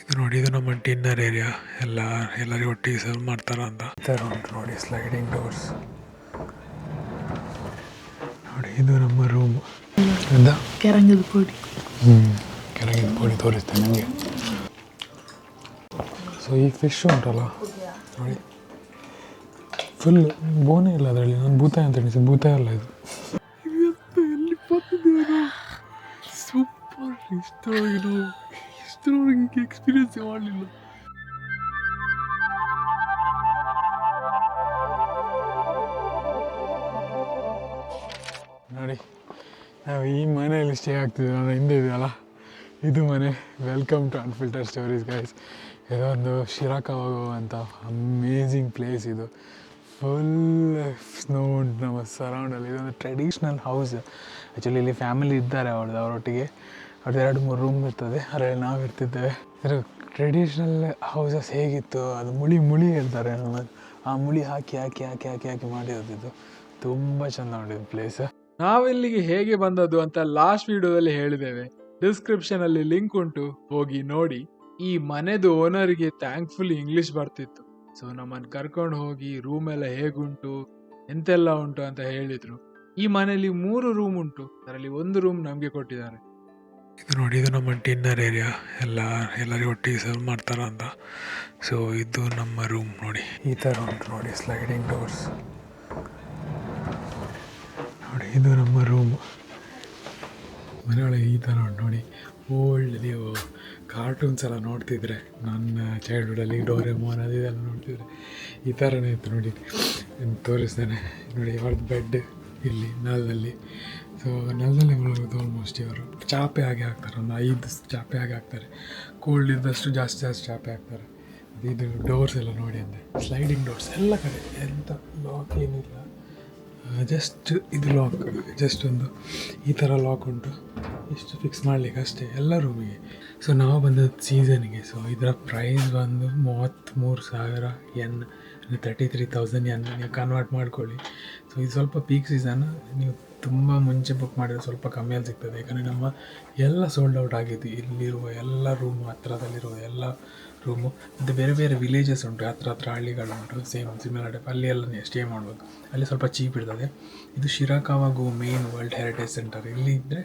ಇದು ನೋಡಿ ಇದು ನಮ್ಮ ಡಿನ್ನರ್ ಏರಿಯಾ. ಎಲ್ಲ ಎಲ್ಲರಿಗೂ ಒಟ್ಟಿಗೆ ಸರ್ವ್ ಮಾಡ್ತಾರ ಅಂತ. ನೋಡಿ ಸ್ಲೈಡಿಂಗ್ ಡೋರ್ಸ್ ನೋಡಿ ಇದು ನಮ್ಮ ರೂಮ್ ಕೆರಂಗದ ಪುಡಿ. ಹ್ಞೂ ಕೆಳಗಿನ ಪೋಡಿ ತೋರಿಸ್ತೇನೆ ನನಗೆ ಸೊ ಈ ಫಿಶ್ ಉಂಟಲ್ಲ ನೋಡಿ. ಫುಲ್ ಬೋನೇ ಇಲ್ಲ ಅದರಲ್ಲಿ ನಾನು ಭೂತಾಯ ಅಂತ ಎಣಿಸಿ ಭೂತಾಯ ಅಲ್ಲ ಇದು. ಸೂಪರ್ ಇಷ್ಟವಾಗಿರೋ ಇಷ್ಟರವರೆಗೆ ಎಕ್ಸ್ಪೀರಿಯನ್ಸ್ ಮಾಡಲಿಲ್ಲ. ನೋಡಿ, ನಾವು ಈ ಮನೆಯಲ್ಲಿ ಸ್ಟೇ ಆಗ್ತಿದ್ವಿ ನಾನು ಹಿಂದೆ ಇದೆಯಲ್ಲ ಇದು ಮನೆ. Welcome to unfilter stories guys ಇದೊಂದು ಶಿರಾಕವಾಗೋ ಅಂತ ಅಮೇಝಿಂಗ್ ಪ್ಲೇಸ್ ಇದು. ಫುಲ್ ಸ್ನೋ ಉಂಟು ನಮ್ಮ ಸರೌಂಡಲ್ಲಿ ಇದೊಂದು ಟ್ರೆಡಿಷ್ನಲ್ ಹೌಸ್ ಆ್ಯಕ್ಚುಲಿ ಇಲ್ಲಿ ಫ್ಯಾಮಿಲಿ ಇದ್ದಾರೆ ಅವ್ರದ್ದು, ಅವರೊಟ್ಟಿಗೆ. ಅವ್ರದ್ದು ಎರಡು ಮೂರು ರೂಮ್ ಇರ್ತದೆ. ಅದರಲ್ಲಿ ನಾವು ಇರ್ತಿದ್ದೇವೆ ಇದು ಟ್ರೆಡಿಷ್ನಲ್ ಹೌಸಸ್ ಹೇಗಿತ್ತು? ಅದು ಮುಳಿ ಮುಳಿ ಹೇಳ್ತಾರೆ ಆ ಮುಳಿ ಹಾಕಿ ಹಾಕಿ ಹಾಕಿ ಹಾಕಿ ಹಾಕಿ ಮಾಡಿರೋದಿದ್ದು. ತುಂಬ ಚೆಂದ ಮಾಡಿದ್ದು ಪ್ಲೇಸ್ ನಾವಿಲ್ಲಿಗೆ ಹೇಗೆ ಬಂದದ್ದು ಅಂತ ಲಾಸ್ಟ್ ವಿಡಿಯೋದಲ್ಲಿ ಹೇಳಿದ್ದೇವೆ. ಡಿಸ್ಕ್ರಿಪ್ಷನ್ ಅಲ್ಲಿ ಲಿಂಕ್ ಉಂಟು. ಹೋಗಿ ನೋಡಿ. ಈ ಮನೆದು ಓನರ್ಗೆ ಥ್ಯಾಂಕ್ಫುಲ್ ಇಂಗ್ಲಿಷ್ ಬರ್ತಿತ್ತು. ಸೊ ನಮ್ಮನ್ನು ಕರ್ಕೊಂಡು ಹೋಗಿ ರೂಮ್ ಎಲ್ಲ ಹೇಗುಂಟು, ಎಂತೆಲ್ಲ ಉಂಟು ಅಂತ ಹೇಳಿದ್ರು. ಈ ಮನೆಯಲ್ಲಿ ಮೂರು ರೂಮ್ ಉಂಟು. ಅದರಲ್ಲಿ ಒಂದು ರೂಮ್ ನಮಗೆ ಕೊಟ್ಟಿದ್ದಾರೆ. ಇದು ನೋಡಿ, ಇದು ನಮ್ಮ ಡಿನ್ನರ್ ಏರಿಯಾ ಎಲ್ಲ, ಎಲ್ಲರಿಗೂ ಒಟ್ಟಿಗೆ ಸರ್ವ್ ಮಾಡ್ತಾರ ಅಂತ. ಸೊ ಇದು ನಮ್ಮ ರೂಮ್ ನೋಡಿ. ಈ ಥರ ಉಂಟು ನೋಡಿ ಸ್ಲೈಡಿಂಗ್ ಡೋರ್ಸ್ ನೋಡಿ, ಇದು ನಮ್ಮ ರೂಮ್ ಮನೆಯೊಳಗೆ ಈ ಥರ ಉಂಟು ನೋಡಿ. ಓಲ್ಡ್ ನೀವು ಕಾರ್ಟೂನ್ಸ್ ಎಲ್ಲ ನೋಡ್ತಿದ್ರೆ, ನನ್ನ ಚೈಲ್ಡ್ಹುಡಲ್ಲಿ ಡೋರೆಮೋನ್ ಅದು ಇದೆಲ್ಲ ನೋಡ್ತಿದ್ರೆ, ಈ ಥರನೇ ಇತ್ತು ನೋಡಿ. ತೋರಿಸ್ತಾನೆ. ನೋಡಿ ಅವ್ರದ್ದು ಬೆಡ್ ಇಲ್ಲಿ, ನೆಲದಲ್ಲಿ. ಸೊ ನೆಲದಲ್ಲಿ ಮುಳುಗೋದು ಆಲ್ಮೋಸ್ಟ್ ಇವರು. ಚಾಪೆ ಹಾಗೆ ಹಾಕ್ತಾರೆ, ಒಂದು ಐದು ಚಾಪೆ ಹಾಗೆ ಹಾಕ್ತಾರೆ. ಕೋಲ್ಡ್ ಇದ್ದಷ್ಟು ಜಾಸ್ತಿ ಜಾಸ್ತಿ ಚಾಪೆ ಹಾಕ್ತಾರೆ. ಇದು ಡೋರ್ಸ್ ಎಲ್ಲ ನೋಡಿ ಅಂದೆ. ಸ್ಲೈಡಿಂಗ್ ಡೋರ್ಸ್ ಎಲ್ಲ ಕಡೆ. ಎಂಥ ಲಾಕ್ ಏನಿಲ್ಲ. ಜಸ್ಟ್ ಇದು ಲಾಕ್ ಜಸ್ಟ್ ಒಂದು ಈ ಥರ ಲಾಕ್ ಉಂಟು. ಇಷ್ಟು ಫಿಕ್ಸ್ ಮಾಡಲಿಕ್ಕೆ ಅಷ್ಟೇ, ಎಲ್ಲ ರೂಮಿಗೆ ಸೊ ನಾವು ಬಂದದ್ದು ಸೀಸನ್ಗೆ ಸೊ ಇದರ ಪ್ರೈಸ್ ಬಂದು ಮೂವತ್ತ್ಮೂರು ಸಾವಿರ yen thirty three thousand yen ನೀವು ಕನ್ವರ್ಟ್ ಮಾಡ್ಕೊಳ್ಳಿ. ಸೊ ಇದು ಸ್ವಲ್ಪ ಪೀಕ್ ಸೀಸನ್ ನೀವು ತುಂಬ ಮುಂಚೆ ಬುಕ್ ಮಾಡಿದ್ರೆ ಸ್ವಲ್ಪ ಕಮ್ಮಿಯಲ್ಲಿ ಸಿಗ್ತದೆ. ಯಾಕಂದರೆ ನಮ್ಮ ಎಲ್ಲ ಸೋಲ್ಡ್ ಔಟ್ ಆಗಿದ್ದು ಇಲ್ಲಿರುವ ಎಲ್ಲ ರೂಮ್ ಹತ್ತಿರದಲ್ಲಿರುವ ಎಲ್ಲ ರೂಮು ಮತ್ತು ಬೇರೆ ಬೇರೆ ವಿಲೇಜಸ್ ಉಂಟು, ಹತ್ರ ಹತ್ರ ಹಳ್ಳಿಗಳು ಉಂಟು ಸೇಮ್ ಸಿಮಿಲರ್ ಟೈಪ್ ಅಲ್ಲಿ ಎಲ್ಲ ಸ್ಟೇ ಮಾಡ್ಬೋದು ಅಲ್ಲಿ ಸ್ವಲ್ಪ ಚೀಪ್ ಇರ್ತದೆ. ಇದು Shirakawago main world heritage centre ಇಲ್ಲಿ ಇದ್ದರೆ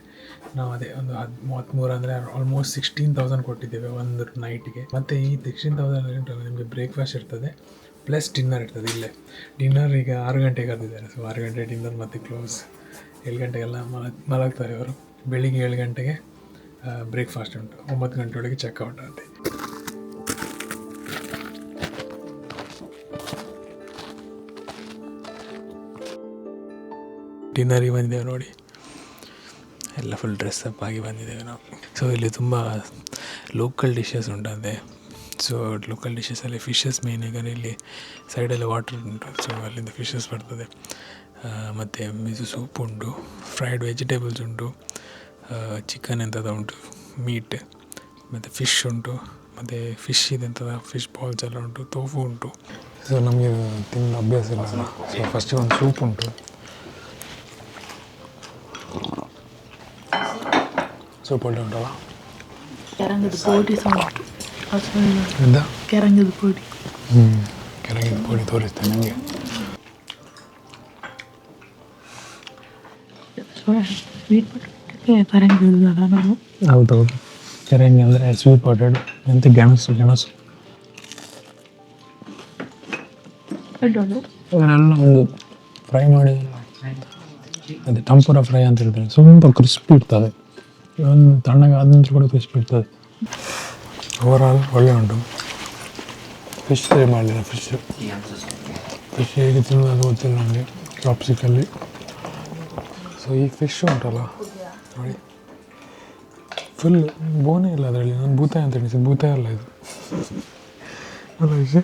ನಾವು ಅದೇ ಒಂದು ಹದ್ ಮೂವತ್ತ್ಮೂರು ಅಂದರೆ ಆಲ್ಮೋಸ್ಟ್ ಸಿಕ್ಸ್ಟೀನ್ ತೌಸಂಡ್ ಕೊಟ್ಟಿದ್ದೇವೆ ಒಂದು ನೈಟಿಗೆ ಮತ್ತು ಈ ಸಿಕ್ಸ್ಟೀನ್ ತೌಸಂಡ್ ನಿಮಗೆ ಬ್ರೇಕ್ಫಾಸ್ಟ್ ಇರ್ತದೆ ಪ್ಲಸ್ ಡಿನ್ನರ್ ಇರ್ತದೆ ಇಲ್ಲೇ. ಡಿನ್ನರ್ ಈಗ ಆರು ಗಂಟೆಗೆ ಕರೆದಿದ್ದಾರೆ. ಸೊ ಆರು ಗಂಟೆ ಡಿನ್ನರ್ ಮತ್ತು ಕ್ಲೋಸ್ ಏಳು ಗಂಟೆಗೆಲ್ಲ ಮಲ, ಮಲಗ್ತಾರೆ ಅವರು ಬೆಳಿಗ್ಗೆ ಏಳು ಗಂಟೆಗೆ ಬ್ರೇಕ್ಫಾಸ್ಟ್ ಉಂಟು. ಒಂಬತ್ತು ಗಂಟೆ ಒಳಗೆ ಚೆಕ್ಔಟ್ ಆಗುತ್ತೆ. ಡಿನ್ನರಿಗೆ ಬಂದಿದ್ದೇವೆ ನೋಡಿ. ಎಲ್ಲ ಫುಲ್ ಡ್ರೆಸ್ ಅಪ್ ಆಗಿ ಬಂದಿದ್ದೇವೆ ನಾವು. ಸೊ ಇಲ್ಲಿ ತುಂಬ ಲೋಕಲ್ ಡಿಶಸ್ ಉಂಟಂತೆ. ಸೊ ಲೋಕಲ್ ಡಿಶಸಲ್ಲಿ ಫಿಶಸ್ ಮೇನ್ ಯಾಕಂದರೆ ಇಲ್ಲಿ ಸೈಡಲ್ಲಿ ವಾಟರ್ ಉಂಟು. ಸೊ ಅಲ್ಲಿಂದ ಫಿಶಸ್ ಬರ್ತದೆ. ಮತ್ತು ಮಿಸು ಸೂಪ್ ಉಂಟು. ಫ್ರೈಡ್ ವೆಜಿಟೇಬಲ್ಸ್ ಉಂಟು. ಚಿಕನ್ ಎಂಥದ್ದು ಉಂಟು. ಮೀಟ್ ಮತ್ತು ಫಿಶ್ ಉಂಟು. ಮತ್ತು ಫಿಶ್ ಇದೆಂಥದ ಫಿಶ್ ಬಾಲ್ಸ್ ಎಲ್ಲ ಉಂಟು. ತೋಫು ಉಂಟು. ಸೊ ನಮಗೆ ತಿನ್ನೋ ಅಭ್ಯಾಸ ಇಲ್ಲ ಸೊ ಫಸ್ಟಿಗೆ ಒಂದು ಸೂಪ್ ಉಂಟು. ಸೂಪ್ ಒಳ್ಳೆ ಉಂಟಲ್ಲ ಕೆರಂಗದ ಪುಡಿ ಕೆರಂಗದ ಪುಡಿ ಹ್ಞೂ ಕೆಳಗಿನ ಪೋಡಿ ತೋರಿಸ್ತೇನೆ ನನಗೆ ಸ್ವೀಟ್ ಪೊಟೇಟೋಕ್ಕೆ ಕರಂಗದಲ್ಲ ನಾವು ಹೌದೌದು. ಕೆರಂಗಿ ಅಂದರೆ ಸ್ವೀಟ್ ಪೊಟೇಟೊ ಎಂತ ಗೆಣಸು ಗೆಣಸು? ದೊಡ್ಡದು. ಅದನ್ನೆಲ್ಲ ಒಂದು ಫ್ರೈ ಮಾಡಿ ಅದೇ ಟಂಪುರ ಫ್ರೈ ಅಂತ ಹೇಳ್ತಾರೆ. ಸ್ವಲ್ಪ ಕ್ರಿಸ್ಪಿ ಇರ್ತದೆ. ಒಂದು ತಣ್ಣಗೆ ಆದ ಕೂಡ ಫಿಶ್ ಬಿಡ್ತದೆ. ಓವರಾಲ್ ಒಳ್ಳೆ ಉಂಟು. ಫಿಶ್ ಫ್ರೈ ಮಾಡಲಿಲ್ಲ ಫಿಶ್ ಫಿಶ್ ಹೇಗೆ ತಿನ್ನೋದು ಗೊತ್ತಿಲ್ಲ ನನಗೆ ಚಾಪ್ಸಿಕಲ್ಲಿ ಸೊ ಈ ಫಿಶ್ ಉಂಟಲ್ಲ, ನೋಡಿ. ಫುಲ್ ಬೋನೇ ಇಲ್ಲ ಅದರಲ್ಲಿ ನಾನು ಭೂತಾಯ ಅಂತ ಎಣಿಸಿ ಭೂತಾಯ ಅಲ್ಲ ಇದು. ಅಲ್ಲ ಫಿಶ್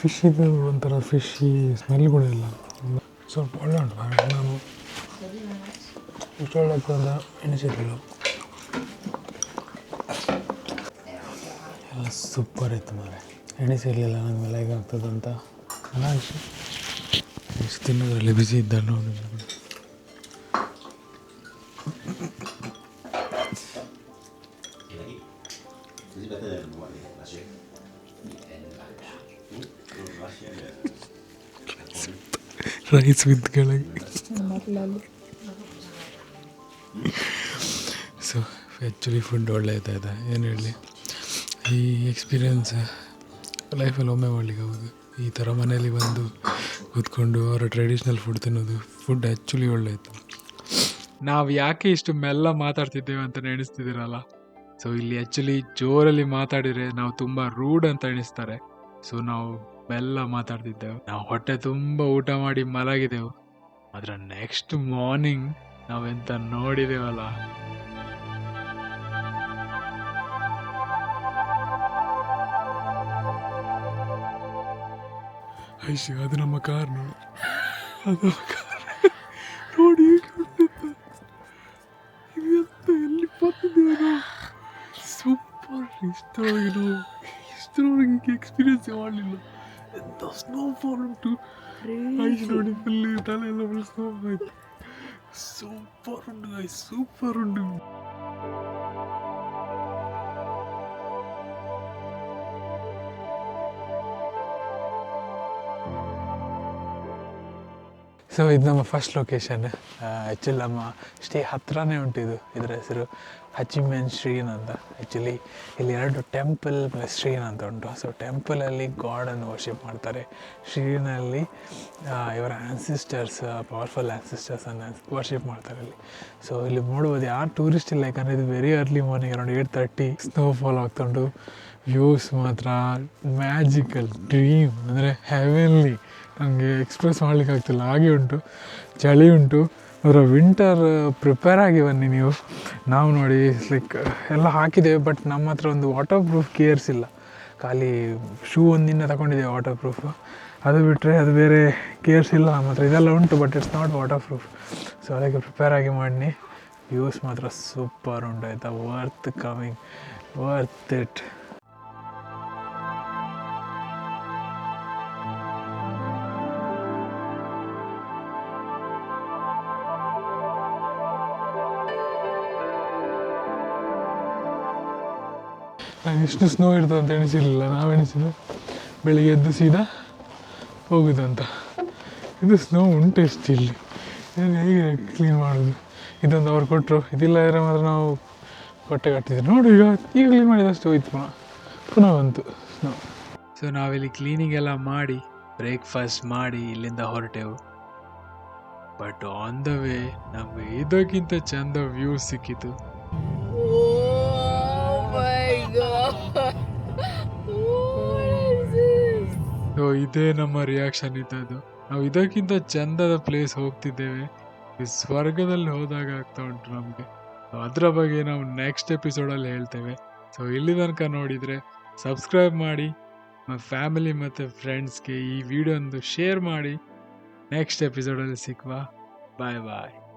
ಫಿಶ್ ಇದು ಒಂಥರ ಫಿಶ್ ಸ್ಮೆಲ್ ಕೂಡ ಇಲ್ಲ. ಸ್ವಲ್ಪ ಒಳ್ಳೆ ಉಂಟು. ನಾನು ಇಷ್ಟು ಒಳ್ಳೆ ಆಗ್ತದೆ ಅಂತ ಎಣಿಸಿರಲಿಲ್ಲ. ಎಲ್ಲ ಸೂಪರ್ ಇತ್ತು ಮಾರೆ ಎಣಿಸಿರಲಿಲ್ಲ ನನಗೆ ಲೈಕ್ ಆಗ್ತದಂತ ಅಂತ. ಅನಾಯಿಸಿ. ಇಷ್ಟು ತಿನ್ನೋದ್ರಲ್ಲಿ ಬಿಸಿ ಇದ್ದ ನೋಡಿ ರೈಸ್ ವಿತ್ ಕೆಳಗೆ. ಆ್ಯಕ್ಚುಲಿ ಫುಡ್ ಒಳ್ಳೆ ಇದೆ. ಇದೆ ಏನು ಹೇಳಲಿ ಈ ಎಕ್ಸ್ಪೀರಿಯನ್ಸ್ ಲೈಫಲ್ಲಿ ಒಮ್ಮೆ ಮಾಡಲಿಕ್ಕೆ ಹೌದು. ಈ ಥರ ಮನೇಲಿ ಬಂದು ಕೂತ್ಕೊಂಡು ಅವರ ಟ್ರೆಡಿಷ್ನಲ್ ಫುಡ್ ತಿನ್ನೋದು ಫುಡ್ ಆ್ಯಕ್ಚುಲಿ ಒಳ್ಳೆ ಇತ್ತು ನಾವು ಯಾಕೆ ಇಷ್ಟು ಮೆಲ್ಲ ಮಾತಾಡ್ತಿದ್ದೇವೆ ಅಂತ ಎಣಿಸ್ತಿದ್ದೀರಲ್ಲ ಸೊ ಇಲ್ಲಿ ಆ್ಯಕ್ಚುಲಿ ಜೋರಲ್ಲಿ ಮಾತಾಡಿದರೆ ನಾವು ತುಂಬ ರೂಡ್ ಅಂತ ಎಣಿಸ್ತಾರೆ. ಸೊ ನಾವು ಮೆಲ್ಲ ಮಾತಾಡ್ತಿದ್ದೆವು. ನಾವು ಹೊಟ್ಟೆ ತುಂಬ ಊಟ ಮಾಡಿ ಮಲಗಿದೆವು. ಅದರ ನೆಕ್ಸ್ಟ್ ಮಾರ್ನಿಂಗ್ ನಾವೆಂತ ನೋಡಿದೆವಲ್ಲ? ಐಶು ಅದು ನಮ್ಮ ಕಾರ್ ನೋಡಿ ಅದು ನಮ್ಮ ಕಾರ್ ನೋಡಿ ಹೇಗೆ ಉಂಟು ಇದು ಎಂತ ಎಲ್ಲಿ ಬಂದಿದ್ದೇವೆ ನಾವು ಸೂಪರ್ ಇಷ್ಟರೊಳಗೆ ನಾವು ಇಷ್ಟರೊಳಗೆ ಎಕ್ಸ್ಪೀರಿಯನ್ಸ್ ಮಾಡಲಿಲ್ಲ ಎಂತ ಸ್ನೋಫಾಲ್ ಉಂಟು ಐಶು ನೋಡಿ ಫುಲ್ ತಲೆ ಎಲ್ಲ ಫುಲ್ ಸ್ನೋ ಆಯ್ತು ಸೂಪರ್ ಉಂಟು guys, ಸೂಪರ್ ಉಂಟು ಸೊ ಇದು ನಮ್ಮ ಫಸ್ಟ್ ಲೊಕೇಶನ್ ಆ್ಯಕ್ಚುಲಿ ನಮ್ಮ ಸ್ಟೇ ಹತ್ರನೇ ಉಂಟಿದು ಇದರ ಹೆಸರು ಹಚಿಮೆನ್ ಶ್ರೀನ್ ಅಂತ ಆ್ಯಕ್ಚುಲಿ ಇಲ್ಲಿ ಎರಡು ಟೆಂಪಲ್ ಪ್ಲಸ್ ಶ್ರೀನ್ ಅಂತ ಉಂಟು ಸೊ ಟೆಂಪಲಲ್ಲಿ ಗಾಡನ್ನು ವರ್ಷಿಪ್ ಮಾಡ್ತಾರೆ. ಶ್ರೀನಲ್ಲಿ ಇವರ ಆ್ಯನ್ಸಿಸ್ಟರ್ಸ್ ಪವರ್ಫುಲ್ ಆ್ಯನ್ಸಿಸ್ಟರ್ಸನ್ನು ವರ್ಷಿಪ್ ಮಾಡ್ತಾರೆ ಇಲ್ಲಿ ಸೊ ಇಲ್ಲಿ ನೋಡ್ಬೋದು ಯಾರು ಟೂರಿಸ್ಟ್ ಇಲ್ಲ, ಯಾಕಂದರೆ ಇದು very early morning around eight thirty snowfall ಆಗ್ತುಂಟು views ಮಾತ್ರ ಮ್ಯಾಜಿಕಲ್ ಡ್ರೀಮ್ ಅಂದರೆ ಹೆವೆನ್ಲಿ ನನಗೆ ಎಕ್ಸ್ಪ್ರೆಸ್ ಮಾಡಲಿಕ್ಕೆ ಆಗ್ತಿಲ್ಲ. ಹಾಗೆ ಉಂಟು. ಚಳಿ ಉಂಟು. ಅದರ ವಿಂಟರ್ ಪ್ರಿಪೇರ್ ಆಗಿ ಬನ್ನಿ ನೀವು. ನಾವು ನೋಡಿ ಲೈಕ್ ಎಲ್ಲ ಹಾಕಿದ್ದೇವೆ ಬಟ್ ನಮ್ಮ ಹತ್ರ ಒಂದು ವಾಟರ್ ಪ್ರೂಫ್ ಕೇರ್ಸ್ ಇಲ್ಲ. ಖಾಲಿ ಶೂ ಒಂದಿನ ತಗೊಂಡಿದ್ದೇವೆ ವಾಟರ್ ಪ್ರೂಫ್ ಅದು ಬಿಟ್ಟರೆ ಅದು ಬೇರೆ ಕೇರ್ಸ್ ಇಲ್ಲ ನಮ್ಮ ಹತ್ರ. ಇದೆಲ್ಲ ಉಂಟು but it's not waterproof so ಅದಕ್ಕೆ ಪ್ರಿಪೇರ್ ಆಗಿ ಮಾಡಿ ವ್ಯೂಸ್ ಮಾತ್ರ ಸೂಪರ್ ಉಂಟು, ಆಯಿತಾ? ವರ್ತ್ ಕಮಿಂಗ್ ವರ್ತ್ ಇಟ್ ನಾನು ಎಷ್ಟು ಸ್ನೋ ಇರ್ತದೆ ಅಂತ ಎಣಿಸಿರಲಿಲ್ಲ, ನಾವು ಎಣಿಸಿದ್ದು ಬೆಳಿಗ್ಗೆ ಎದ್ದು ಸೀದಾ ಹೋಗುದಂತ. ಇದು ಸ್ನೋ ಉಂಟು ಎಷ್ಟು ಇಲ್ಲಿ. ಇದನ್ನು ಹೇಗೆ ಕ್ಲೀನ್ ಮಾಡೋದು? ಇದೊಂದು ಅವ್ರು ಕೊಟ್ಟರು ಇದಿಲ್ಲ ಇದ್ರೆ ಮಾತ್ರ ನಾವು ಹೊಟ್ಟೆ ಕಟ್ಟಿದ್ವಿ ನೋಡಿ ಈಗ ಈಗ ಕ್ಲೀನ್ ಮಾಡಿದಷ್ಟು ಹೋಯ್ತು ಪುನಃ. ಪುನಃ ಬಂತು ಸ್ನೋ ಸೊ ನಾವಿಲ್ಲಿ ಕ್ಲೀನಿಂಗ್ ಎಲ್ಲ ಮಾಡಿ ಬ್ರೇಕ್ಫಾಸ್ಟ್ ಮಾಡಿ ಇಲ್ಲಿಂದ ಹೊರಟೆವು. ಬಟ್ ಆನ್ ದ ವೇ ನಮಗೆ ಇದಕ್ಕಿಂತ ಚಂದ ವ್ಯೂ ಸಿಕ್ಕಿತು. ಇದೇ ನಮ್ಮ ರಿಯಾಕ್ಷನ್ ಇದ್ದದ್ದು. ನಾವು ಇದಕ್ಕಿಂತ ಚಂದದ ಪ್ಲೇಸ್ ಹೋಗ್ತಿದ್ದೇವೆ. ಸ್ವರ್ಗದಲ್ಲಿ ಹೋದಾಗ ಆಗ್ತಾ ಉಂಟು ನಮಗೆ. ಅದರ ಬಗ್ಗೆ ನಾವು ನೆಕ್ಸ್ಟ್ ಎಪಿಸೋಡಲ್ಲಿ ಹೇಳ್ತೇವೆ. ಸೊ ಇಲ್ಲಿ ತನಕ ನೋಡಿದರೆ ಸಬ್ಸ್ಕ್ರೈಬ್ ಮಾಡಿ ಫ್ಯಾಮಿಲಿ ಮತ್ತು ಫ್ರೆಂಡ್ಸ್ಗೆ ಈ ವಿಡಿಯೋ ಶೇರ್ ಮಾಡಿ. ನೆಕ್ಸ್ಟ್ ಎಪಿಸೋಡಲ್ಲಿ ಸಿಕ್ಕುವ ಬಾಯ್ ಬಾಯ್